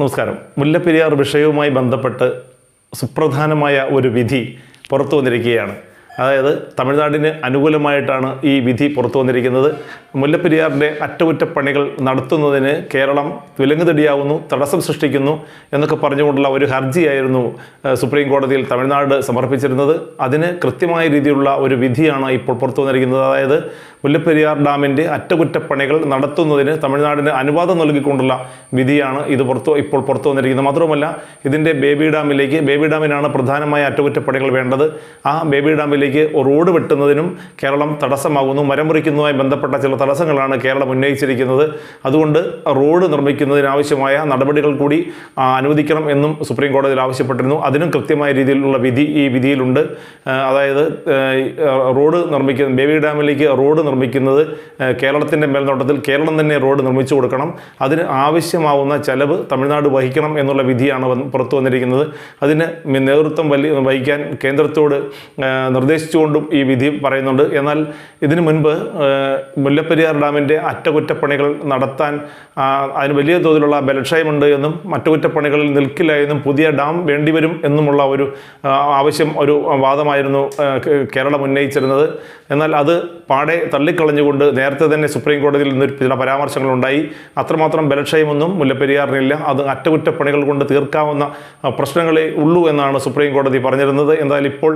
നമസ്കാരം. മുല്ലപ്പെരിയാർ വിഷയവുമായി ബന്ധപ്പെട്ട് സുപ്രധാനമായ ഒരു വിധി പുറത്തു വന്നിരിക്കുകയാണ്. അതായത് തമിഴ്നാടിന് അനുകൂലമായിട്ടാണ് ഈ വിധി പുറത്തു വന്നിരിക്കുന്നത്. മുല്ലപ്പെരിയാറിന്റെ അറ്റകുറ്റപ്പണികൾ നടത്തുന്നതിന് കേരളം വിലങ്ങുതടിയാവുന്നു തടസ്സം സൃഷ്ടിക്കുന്നു എന്നൊക്കെ പറഞ്ഞുകൊണ്ടുള്ള ഒരു ഹർജിയായിരുന്നു സുപ്രീം കോടതിയിൽ തമിഴ്നാട് സമർപ്പിച്ചിരുന്നത്. അതിന് കൃത്യമായ രീതിയിലുള്ള ഒരു വിധിയാണ് ഇപ്പോൾ പുറത്തു വന്നിരിക്കുന്നത്. അതായത് മുല്ലപ്പെരിയാർ ഡാമിന്റെ അറ്റകുറ്റപ്പണികൾ നടത്തുന്നതിന് തമിഴ്നാടിന് അനുവാദം നൽകിക്കൊണ്ടുള്ള വിധിയാണ് ഇത് പുറത്തു ഇപ്പോൾ പുറത്തു വന്നിരിക്കുന്നത്. മാത്രവുമല്ല ഇതിന്റെ ബേബി ഡാമിലേക്ക് ബേബി ഡാമിനാണ് പ്രധാനമായ അറ്റകുറ്റപ്പണികൾ വേണ്ടത്. ആ ബേബി ഡാമിലേക്ക് റോഡ് വെട്ടുന്നതിനും കേരളം തടസ്സമാകുന്നു. മരം മുറിക്കുന്നതുമായി ബന്ധപ്പെട്ട ചില തടസ്സങ്ങളാണ് കേരളം ഉന്നയിച്ചിരിക്കുന്നത്. അതുകൊണ്ട് റോഡ് നിർമ്മിക്കുന്നതിനാവശ്യമായ നടപടികൾ കൂടി അനുവദിക്കണം എന്നും സുപ്രീം കോടതിയിൽ ആവശ്യപ്പെട്ടിരുന്നു. അതിനും കൃത്യമായ രീതിയിലുള്ള വിധി ഈ വിധിയിലുണ്ട്. അതായത് റോഡ് നിർമ്മിക്കുന്ന ബേബി ഡാമിലേക്ക് റോഡ് നിർമ്മിക്കുന്നത് കേരളത്തിന്റെ മേൽനോട്ടത്തിൽ കേരളം തന്നെ റോഡ് നിർമ്മിച്ചു കൊടുക്കണം. അതിന് ആവശ്യമാവുന്ന ചെലവ് തമിഴ്നാട് വഹിക്കണം എന്നുള്ള വിധിയാണ് പുറത്തു വന്നിരിക്കുന്നത്. അതിന് നേതൃത്വം വഹിക്കാൻ കേന്ദ്രത്തോട് ആ, നിർദ്ദേശിച്ചുകൊണ്ടും ഈ വിധി പറയുന്നുണ്ട്. എന്നാൽ ഇതിനു മുൻപ് മുല്ലപ്പെരിയാർ ഡാമിന്റെ അറ്റകുറ്റപ്പണികൾ നടത്താൻ അതിന് വലിയ തോതിലുള്ള ബലക്ഷയമുണ്ട് എന്നും അറ്റകുറ്റപ്പണികളിൽ നിൽക്കില്ല എന്നും പുതിയ ഡാം വേണ്ടിവരും എന്നുമുള്ള ഒരു ആവശ്യം ഒരു വാദമായിരുന്നു കേരളം ഉന്നയിച്ചിരുന്നത്. എന്നാൽ അത് പാടെ തള്ളിക്കളഞ്ഞുകൊണ്ട് നേരത്തെ തന്നെ സുപ്രീം കോടതിയിൽ നിന്ന് ചില പരാമർശങ്ങളുണ്ടായി. അത്രമാത്രം ബലക്ഷയമൊന്നും മുല്ലപ്പെരിയാറിനില്ല. അത് അറ്റകുറ്റപ്പണികൾ കൊണ്ട് തീർക്കാവുന്ന പ്രശ്നങ്ങളെ ഉള്ളൂ എന്നാണ് സുപ്രീം കോടതി പറഞ്ഞിരുന്നത്. എന്നാൽ ഇപ്പോൾ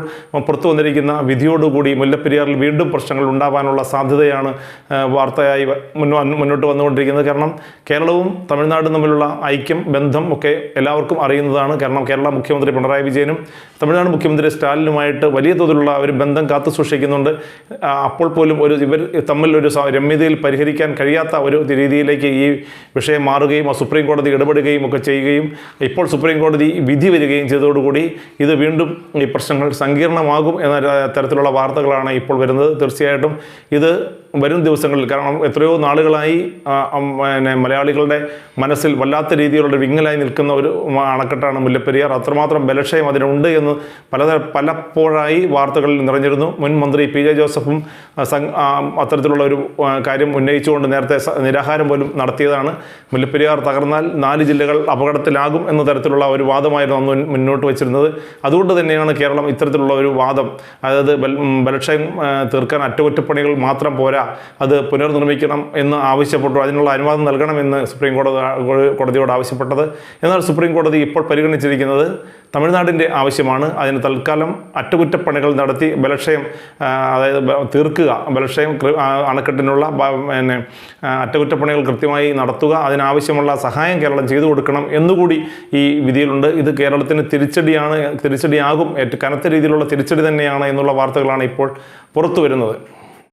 പുറത്തു വന്നിരിക്കുന്ന വിധിയോടുകൂടി മുല്ലപ്പെരിയാറിൽ വീണ്ടും പ്രശ്നങ്ങൾ ഉണ്ടാവാനുള്ള സാധ്യതയാണ് വാർത്തയായി മുന്നോട്ട് വന്നുകൊണ്ടിരിക്കുന്നത്. കാരണം കേരളവും തമിഴ്നാടും തമ്മിലുള്ള ഐക്യം ബന്ധം ഒക്കെ എല്ലാവർക്കും അറിയുന്നതാണ്. കാരണം കേരള മുഖ്യമന്ത്രി പിണറായി വിജയനും തമിഴ്നാട് മുഖ്യമന്ത്രി സ്റ്റാലിനുമായിട്ട് വലിയ തോതിലുള്ള ഒരു ബന്ധം കാത്തു സൂക്ഷിക്കുന്നുണ്ട്. അപ്പോൾ പോലും ഒരു ഇവർ തമ്മിൽ ഒരു രമ്യതയിൽ പരിഹരിക്കാൻ കഴിയാത്ത ഒരു രീതിയിലേക്ക് ഈ വിഷയം മാറുകയും സുപ്രീം കോടതി ഇടപെടുകയും ഒക്കെ ചെയ്യുകയും ഇപ്പോൾ സുപ്രീം കോടതി വിധി വരികയും ചെയ്തതോടുകൂടി ഇത് വീണ്ടും ഈ പ്രശ്നങ്ങൾ സങ്കീർണമാകും എന്ന തരത്തിലുള്ള വാർത്തകളാണ് ഇപ്പോൾ വരുന്നത്. തീർച്ചയായിട്ടും ഇത് വരും ദിവസങ്ങളിൽ. കാരണം എത്രയോ നാളുകളായി പിന്നെ മലയാളികളുടെ മനസ്സിൽ വല്ലാത്ത രീതിയിലുള്ള വിങ്ങലായി നിൽക്കുന്ന ഒരു അണക്കെട്ടാണ് മുല്ലപ്പെരിയാർ. അത്രമാത്രം ബലക്ഷയം അതിനുണ്ട് എന്ന് പല പലപ്പോഴായി വാർത്തകളിൽ നിറഞ്ഞിരുന്നു. മുൻ മന്ത്രി പി ജെ ജോസഫും അത്തരത്തിലുള്ള ഒരു കാര്യം ഉന്നയിച്ചുകൊണ്ട് നേരത്തെ നിരാഹാരം പോലും നടത്തിയതാണ്. മുല്ലപ്പെരിയാർ തകർന്നാൽ നാല് ജില്ലകൾ അപകടത്തിലാകും എന്ന തരത്തിലുള്ള ഒരു വാദമായിരുന്നു അന്ന് മുന്നോട്ട് വച്ചിരുന്നത്. അതുകൊണ്ട് തന്നെയാണ് കേരളം ഇത്തരത്തിലുള്ള ഒരു വാദം. അതായത് ബലക്ഷയം തീർക്കാൻ അറ്റകുറ്റപ്പണികൾ മാത്രം പോരാ അത് പുനർനിർമ്മിക്കണം എന്ന് ആവശ്യപ്പെട്ടു. അതിനുള്ള അനുവാദം നൽകണമെന്ന് സുപ്രീം കോടതി കോടതിയോട് ആവശ്യപ്പെട്ടത്. എന്നാൽ സുപ്രീം കോടതി ഇപ്പോൾ പരിഗണിച്ചിരിക്കുന്നത് തമിഴ്നാടിന്റെ ആവശ്യമാണ്. അതിന് തൽക്കാലം അറ്റകുറ്റപ്പണികൾ നടത്തി ബലക്ഷയം അതായത് തീർക്കുക. ബലക്ഷയം അണക്കെട്ടിനുള്ള പിന്നെ അറ്റകുറ്റപ്പണികൾ കൃത്യമായി നടത്തുക. അതിനാവശ്യമുള്ള സഹായം കേരളം ചെയ്തു കൊടുക്കണം എന്നുകൂടി ഈ വിധിയിലുണ്ട്. ഇത് കേരളത്തിന് തിരിച്ചടിയാണ് തിരിച്ചടിയാകും. ഏറ്റവും കനത്ത രീതിയിലുള്ള തിരിച്ചടി തന്നെയാണ് എന്നുള്ള വാർത്തകളാണ് ഇപ്പോൾ പുറത്തു വരുന്നത്